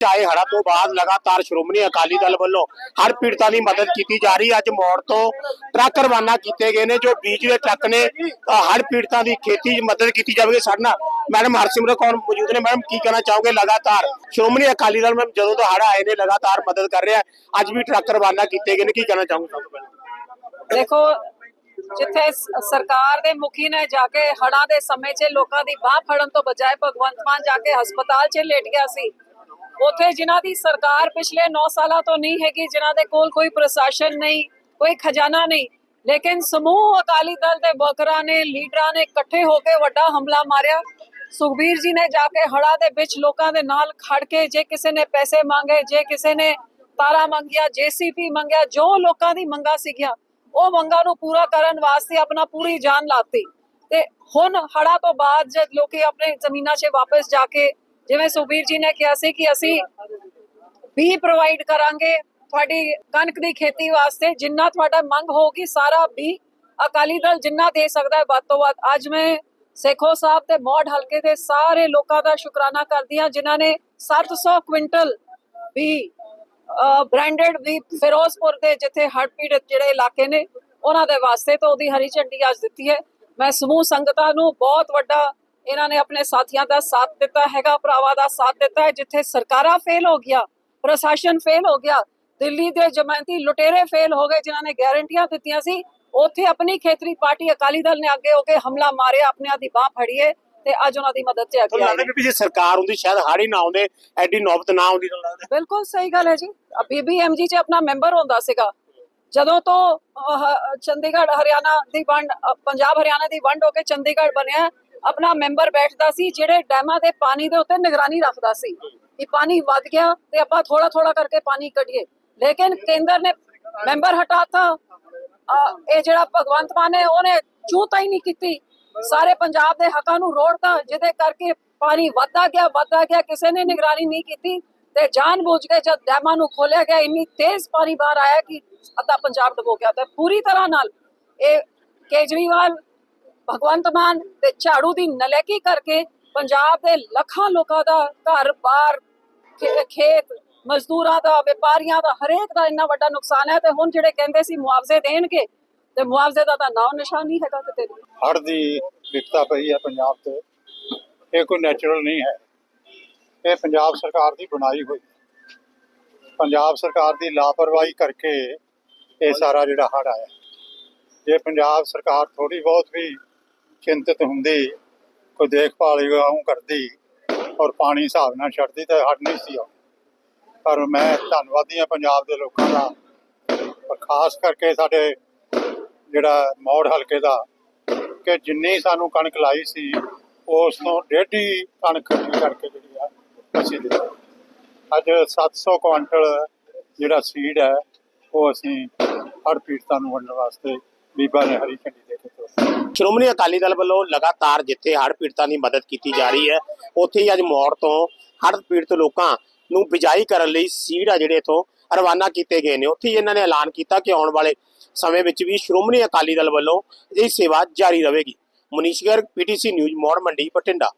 ਚਾਹੇ ਹੜਾ ਤੋਂ ਬਾਅਦ ਲਗਾਤਾਰ ਸ਼੍ਰੋਮਣੀ ਅਕਾਲੀ ਦਲ ਵੱਲੋਂ ਹੜ ਪੀੜਤਾਂ ਦੀ ਮਦਦ ਕੀਤੀ ਜਾ ਰਹੀ ਹੈ। ਅੱਜ ਮੋੜ ਤੋਂ ਟਰੱਕ ਰਵਾਨਾ ਕੀਤੇ ਗਏ ਨੇ, ਜੋ ਬੀਜ ਦੇ ਟਰੱਕ ਨੇ ਹੜ ਪੀੜਤਾਂ ਦੀ ਖੇਤੀ 'ਚ ਮਦਦ ਕੀਤੀ ਜਾਵੇਗੀ। ਸਾਡੇ ਮੈਡਮ ਹਰਸਿਮਰਤ ਕੌਰ ਮੌਜੂਦ ਨੇ। ਮੈਡਮ, ਕੀ ਕਹਿਣਾ ਚਾਹੋਗੇ? ਲਗਾਤਾਰ ਸ਼੍ਰੋਮਣੀ ਅਕਾਲੀ ਦਲ ਮੈਮ, ਜਦੋਂ ਤੋਂ ਹੜ ਆਏ ਨੇ, ਲਗਾਤਾਰ ਮਦਦ ਕਰ ਰਿਹਾ ਅੱਜ ਵੀ ਟਰੱਕ ਰਵਾਨਾ ਕੀਤੇ ਗਏ ਨੇ। ਕੀ ਕਹਿਣਾ ਚਾਹੋਗੇ? ਦੇਖੋ, ਜਿੱਥੇ ਸਰਕਾਰ ਦੇ ਮੁਖੀ ਨੇ ਜਾ ਕੇ ਹੜਾਂ ਦੇ ਸਮੇਂ 'ਚ ਲੋਕਾਂ ਦੀ ਬਾਹ ਫੜਨ ਤੋਂ ਬਜਾਏ ਭਗਵੰਤ ਮਾਨ ਜਾ ਕੇ ਹਸਪਤਾਲ 'ਚ ਲੇਟ ਗਿਆ ਸੀ। ਉੱਥੇ ਜਿਨ੍ਹਾਂ ਦੀ ਸਰਕਾਰ ਪਿਛਲੇ 9 ਸਾਲਾਂ ਤੋਂ ਨਹੀਂ ਹੈਗੀ, ਜਿਨ੍ਹਾਂ ਦੇ ਕੋਲ ਕੋਈ ਪ੍ਰਸ਼ਾਸਨ ਨਹੀਂ, ਕੋਈ ਖਜ਼ਾਨਾ ਨਹੀਂ, ਲੇਕਿਨ ਸਮੂਹ ਅਕਾਲੀ ਦਲ ਦੇ ਵਰਕਰਾਂ ਨੇ, ਲੀਡਰਾਂ ਨੇ ਇਕੱਠੇ ਹੋ ਕੇ ਵੱਡਾ ਹਮਲਾ ਮਾਰਿਆ। ਸੁਖਬੀਰ ਜੀ ਨੇ ਜਾ ਕੇ ਹੜਾਂ ਦੇ ਵਿੱਚ ਲੋਕਾਂ ਦੇ ਨਾਲ ਖੜ ਕੇ, ਜੇ ਕਿਸੇ ਨੇ ਪੈਸੇ ਮੰਗੇ, ਜੇ ਕਿਸੇ ਨੇ ਤਾਰਾ ਮੰਗਿਆ ਜੀਸੀਪੀ ਮੰਗਿਆ, ਜੋ ਲੋਕਾਂ ਦੀ ਮੰਗਾ ਸੀਗੀਆਂ, ਉਹ ਮੰਗਾਂ ਨੂੰ ਪੂਰਾ ਕਰਨ ਵਾਸਤੇ ਆਪਣਾ ਪੂਰੀ ਜਾਨ ਲਾਤੀ। ਤੇ ਹੁਣ ਹੜਾ ਤੋਂ ਬਾਅਦ ਜਦ ਲੋਕੀ ਆਪਣੇ ਜ਼ਮੀਨਾਂ 'ਚ ਵਾਪਸ ਜਾ ਕੇ ਜਿਵੇਂ ਸੁਖਬੀਰ ਜੀ ਨੇ ਕਿਹਾ ਸੀ ਕਿ ਅਸੀਂ ਵੀ ਪ੍ਰੋਵਾਈਡ ਕਰਾਂਗੇ ਤੁਹਾਡੀ ਕਣਕ ਦੀ ਖੇਤੀ ਵਾਸਤੇ, ਜਿੰਨਾ ਤੁਹਾਡਾ ਮੰਗ ਹੋਗੀ ਸਾਰਾ ਵੀ ਅਕਾਲੀ ਦਲ ਜਿੰਨਾ ਦੇ ਸਕਦਾ ਹੈ, ਵੱਧ ਤੋਂ ਵੱਧ। ਅੱਜ ਮੈਂ ਸੇਖੋ ਸਾਹਿਬ ਤੇ ਮੌੜ ਹਲਕੇ ਦੇ ਸਾਰੇ ਲੋਕਾਂ ਦਾ ਸ਼ੁਕਰਾਨਾ ਕਰਦੀ ਹਾਂ, ਜਿਨ੍ਹਾਂ ਨੇ 700 ਕੁਇੰਟਲ ਵੀ ਬ੍ਰਾਂਡਡ ਵੀ ਫਿਰੋਜ਼ਪੁਰ ਦੇ ਜਿੱਥੇ ਹੜ੍ਹ ਪੀੜਤ ਜਿਹੜੇ ਇਲਾਕੇ ਨੇ, ਉਹਨਾਂ ਦੇ ਵਾਸਤੇ ਤਾਂ ਉਹਦੀ ਹਰੀ ਝੰਡੀ ਅੱਜ ਦਿੱਤੀ ਹੈ। ਮੈਂ ਸਮੂਹ ਸੰਗਤਾਂ ਨੂੰ ਬਹੁਤ ਵੱਡਾ ਇਹਨਾਂ ਨੇ ਆਪਣੇ ਸਾਥੀਆਂ ਦਾ ਸਾਥ ਦਿੱਤਾ ਹੈਗਾ ਭਰਾਵਾਂ ਦਾ ਸਾਥ ਦਿੱਤਾ ਹੈ ਜਿੱਥੇ ਸਰਕਾਰਾਂ ਫੇਲ ਹੋ ਗਿਆ ਪ੍ਰਸ਼ਾਸਨ ਫੇਲ ਹੋ ਗਿਆ ਦਿੱਲੀ ਦੇ ਜਮਾਇਤੀ ਲੁਟੇਰੇ ਫੇਲ ਹੋ ਗਏ ਜਿਨ੍ਹਾਂ ਨੇ ਗਾਰੰਟੀਆਂ ਦਿੱਤੀਆਂ ਸੀ ਉੱਥੇ ਆਪਣੀ ਖੇਤਰੀ ਪਾਰਟੀ ਅਕਾਲੀ ਦਲ ਨੇ ਅੱਗੇ ਹੋ ਕੇ ਹਮਲਾ ਮਾਰਿਆ ਆਪਣਿਆਂ ਦੀ ਬਾਹ ਫੜੀਏ ਤੇ ਅੱਜ ਉਹਨਾਂ ਦੀ ਮਦਦ 'ਚ ਅੱਗੇ ਆਏ ਲੱਗਦਾ ਵੀ ਜੇ ਸਰਕਾਰ ਹੁੰਦੀ ਸ਼ਾਇਦ ਹੜ ਨਾ ਆਉਂਦੇ ਐਡੀ ਨੌਬਤ ਨਾ ਆਉਂਦੀ ਲੱਗਦਾ? ਬਿਲਕੁਲ ਸਹੀ ਗੱਲ ਹੈ ਜੀ। ਬੀਬੀਐਮਜੀ 'ਚ ਆਪਣਾ ਮੈਂਬਰ ਹੁੰਦਾ ਸੀਗਾ। ਜਦੋਂ ਤੋਂ ਚੰਡੀਗੜ੍ਹ ਹਰਿਆਣਾ ਦੀ ਵੰਡ ਪੰਜਾਬ ਹਰਿਆਣਾ ਦੀ ਵੰਡ ਹੋ ਕੇ ਚੰਡੀਗੜ੍ਹ ਬਣਿਆ ਆਪਣਾ ਮੈਂਬਰ ਬੈਠਦਾ ਸੀ, ਜਿਹੜੇ ਡੈਮਾਂ ਦੇ ਪਾਣੀ ਦੇ ਉੱਤੇ ਨਿਗਰਾਨੀ ਰੱਖਦਾ ਸੀ ਕਿ ਪਾਣੀ ਵੱਧ ਗਿਆ ਤੇ ਆਪਾਂ ਥੋੜਾ ਥੋੜਾ ਕਰਕੇ ਪਾਣੀ ਕੱਢੀਏ। ਲੇਕਿਨ ਕੇਂਦਰ ਨੇ ਮੈਂਬਰ ਹਟਾਤਾ। ਇਹ ਜਿਹੜਾ ਭਗਵੰਤ ਮਾਨ ਨੇ, ਉਹਨੇ ਚੂਤਾ ਹੀ ਨਹੀਂ ਕੀਤੀ। ਸਾਰੇ ਪੰਜਾਬ ਦੇ ਹੱਕਾਂ ਨੂੰ ਰੋੜਤਾ, ਜਿਹਦੇ ਕਰਕੇ ਪਾਣੀ ਵੱਧਦਾ ਗਿਆ ਵੱਧਦਾ ਗਿਆ, ਕਿਸੇ ਨੇ ਨਿਗਰਾਨੀ ਨਹੀਂ ਕੀਤੀ ਤੇ ਜਾਣ ਬੁੱਝ ਕੇ ਜਦ ਡੈਮਾਂ ਨੂੰ ਖੋਲਿਆ ਗਿਆ, ਇੰਨੀ ਤੇਜ਼ ਪਾਣੀ ਬਾਹਰ ਆਇਆ ਕਿ ਅੱਧਾ ਪੰਜਾਬ ਡੁੱਬ ਗਿਆ। ਤੇ ਪੂਰੀ ਤਰ੍ਹਾਂ ਨਾਲ ਇਹ ਕੇਜਰੀਵਾਲ ਭਗਵੰਤ ਮਾਨ ਤੇ ਝਾੜੂ ਦੀ ਨਲੈਕੀ ਕਰਕੇ ਪੰਜਾਬ ਦੇ ਲੱਖਾਂ ਲੋਕਾਂ ਦਾ ਘਰ-ਬਾਰ ਖੇਤ, ਮਜ਼ਦੂਰਾਂ ਦਾ, ਵਪਾਰੀਆਂ ਦਾ, ਹਰੇਕ ਦਾ ਇੰਨਾ ਵੱਡਾ ਨੁਕਸਾਨ ਹੈ ਤੇ ਹੁਣ ਜਿਹੜੇ ਕਹਿੰਦੇ ਸੀ ਮੁਆਵਜ਼ੇ ਦੇਣਗੇ ਤੇ ਮੁਆਵਜ਼ੇ ਦਾ ਤਾਂ ਨਾਮ ਨਿਸ਼ਾਨ ਨਹੀਂ ਹੈਗਾ ਕਿਤੇ ਵੀ ਦੀ ਵਿਪਤਾ ਪਈ ਹੈ ਪੰਜਾਬ ਤੇ। ਇਹ ਕੋਈ ਨੈਚੁਰਲ ਨਹੀਂ ਹੈ। ਇਹ ਪੰਜਾਬ ਸਰਕਾਰ ਦੀ ਬਣਾਈ ਹੋਈ ਪੰਜਾਬ ਸਰਕਾਰ ਦੀ ਲਾਪਰਵਾਹੀ ਕਰਕੇ ਇਹ ਸਾਰਾ ਜਿਹੜਾ ਹੜ ਆਇਆ। ਜੇ ਪੰਜਾਬ ਸਰਕਾਰ ਥੋੜੀ ਬਹੁਤ ਵੀ ਚਿੰਤਤ ਹੁੰਦੀ, ਕੋਈ ਦੇਖਭਾਲ ਉਹ ਕਰਦੀ ਔਰ ਪਾਣੀ ਹਿਸਾਬ ਨਾਲ ਛੱਡਦੀ ਤਾਂ ਹੜ੍ਹ ਨਹੀਂ ਸੀ ਪਰ ਮੈਂ ਧੰਨਵਾਦੀ ਹਾਂ ਪੰਜਾਬ ਦੇ ਲੋਕਾਂ ਦਾ ਪਰ ਖਾਸ ਕਰਕੇ ਸਾਡੇ ਜਿਹੜਾ ਮੌੜ ਹਲਕੇ ਦਾ ਕਿ ਜਿੰਨੀ ਸਾਨੂੰ ਕਣਕ ਲਾਈ ਸੀ, ਉਸ ਤੋਂ ਡੇਢੀ ਕਣਕ ਖਰੀਦ ਕਰਕੇ ਜਿਹੜੀ ਆ ਅਸੀਂ ਦਿੱਤੀ। ਅੱਜ 700 ਕੁਇੰਟਲ ਜਿਹੜਾ ਸੀਡ ਹੈ, ਉਹ ਅਸੀਂ ਹਰ ਪੀੜਤਾਂ ਨੂੰ ਵੰਡਣ ਵਾਸਤੇ ਬੀਬਾ ਨੇ ਹਰੀ ਝੰਡੀ ਦੇ ਕੇ ਸ਼੍ਰੋਮਣੀ ਅਕਾਲੀ ਦਲ ਵੱਲੋਂ ਲਗਾਤਾਰ ਜਿੱਥੇ ਹੜ੍ਹ ਪੀੜਤਾਂ ਦੀ ਮਦਦ ਕੀਤੀ ਜਾ ਰਹੀ ਹੈ, ਉੱਥੇ ਹੀ ਅੱਜ ਮੌੜ ਤੋਂ ਹੜ੍ਹ ਪੀੜਤ ਲੋਕਾਂ ਨੂੰ ਬਿਜਾਈ ਕਰਨ ਲਈ ਸੀਡ ਆ ਜਿਹੜੇ ਇਥੋਂ ਰਵਾਨਾ ਕੀਤੇ ਗਏ ਨੇ। ਉੱਥੇ ਹੀ ਇਹਨਾਂ ਨੇ ਐਲਾਨ ਕੀਤਾ ਕਿ ਆਉਣ ਵਾਲੇ ਸਮੇਂ ਵਿੱਚ ਵੀ ਸ਼੍ਰੋਮਣੀ ਅਕਾਲੀ ਦਲ ਵੱਲੋਂ ਇਹ ਸੇਵਾ ਜਾਰੀ ਰਹੇਗੀ। Manish Garg PTC news, Maur, Mandi, Bathinda.